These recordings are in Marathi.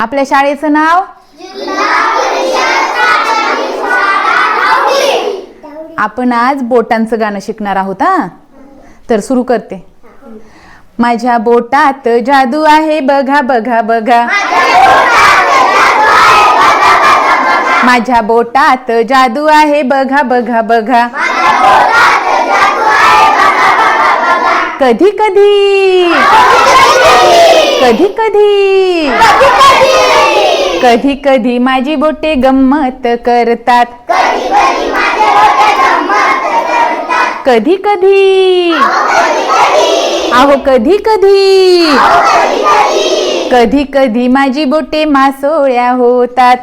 आपल्या शाळेचं नाव? आपण आज बोटांचं गाणं शिकणार आहोत हा? तर सुरू करते. माझ्या बोटात जादू आहे बघा बघा बघा. माझ्या बोटात जादू आहे बघा बघा बघा. कधी कधी? कधी कधी? कधी कधी माझी बोटे गंमत करतात. कधी कधी. अहो कधी कधी. कधी कधी माझी बोटे मासोळ्या होतात.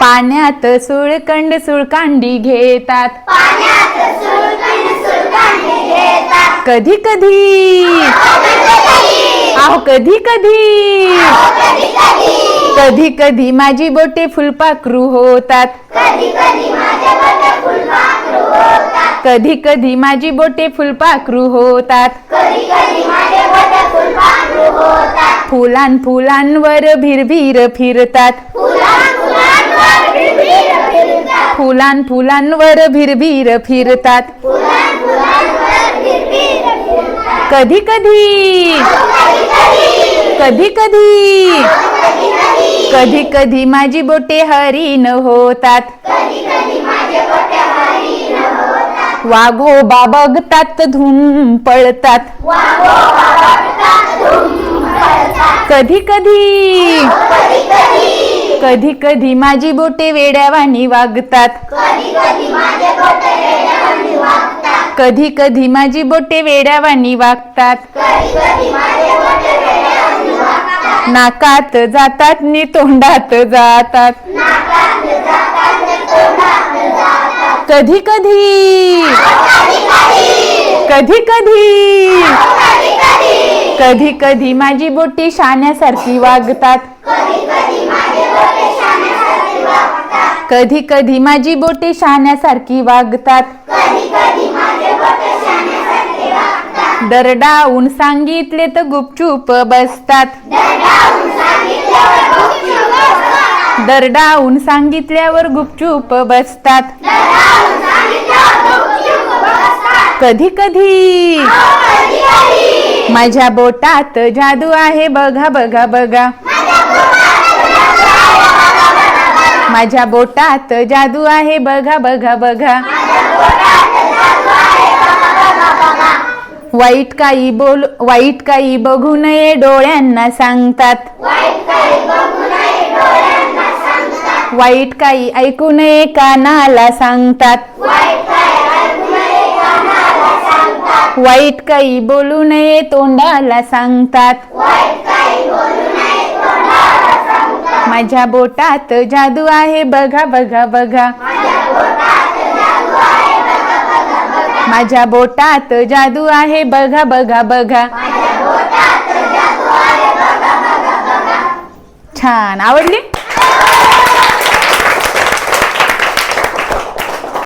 पाण्यात सुळकंड सुळकांडी घेतात. कधी कधी. आहो कधी कधी? कधी कधी माझी बोटे फुलपाखरू होतात. कधी कधी माझी बोटे फुलपाखरू होतात. फुलान फुलांवर भिरभिर फिरतात. फुलान फुलांवर भिरभिर फिरतात. कधी कधी. कधी कधी. कधी कधी माझी बोटे हरिण होतात. वाघोबा बघतात धुम पळतात. कधी कधी. कधी कधी माझी बोटे वेड्यावानी वागतात. कधी कधी माझी बोटे वेड्यावानी वागतात. नाकात जातात नि तोंडात जातात. कधी कधी. कधी कधी. कधी कधी माझी बोटी शाण्यासारखी वागतात. कधी कधी माझी बोटी शाण्यासारखी वागतात. दरडावून सांगितले तर गुपचूप बसतात. दरडावून सांगितल्यावर गुपचूप बसतात. कधी कधी माझ्या बोटात जादू आहे बघा बघा बघा. माझ्या बोटात जादू आहे बघा बघा बघा. वाईट काही बोल वाईट काही बघू नये डोळ्यांना सांगतात. वाईट काही ऐकू नये कानाला सांगतात. वाईट काही बोलू नये तोंडाला सांगतात. माझ्या बोटात जादू आहे बघा बघा बघा. माझ्या बोटात जादू आहे बघा बघा बघा. छान. आवडली?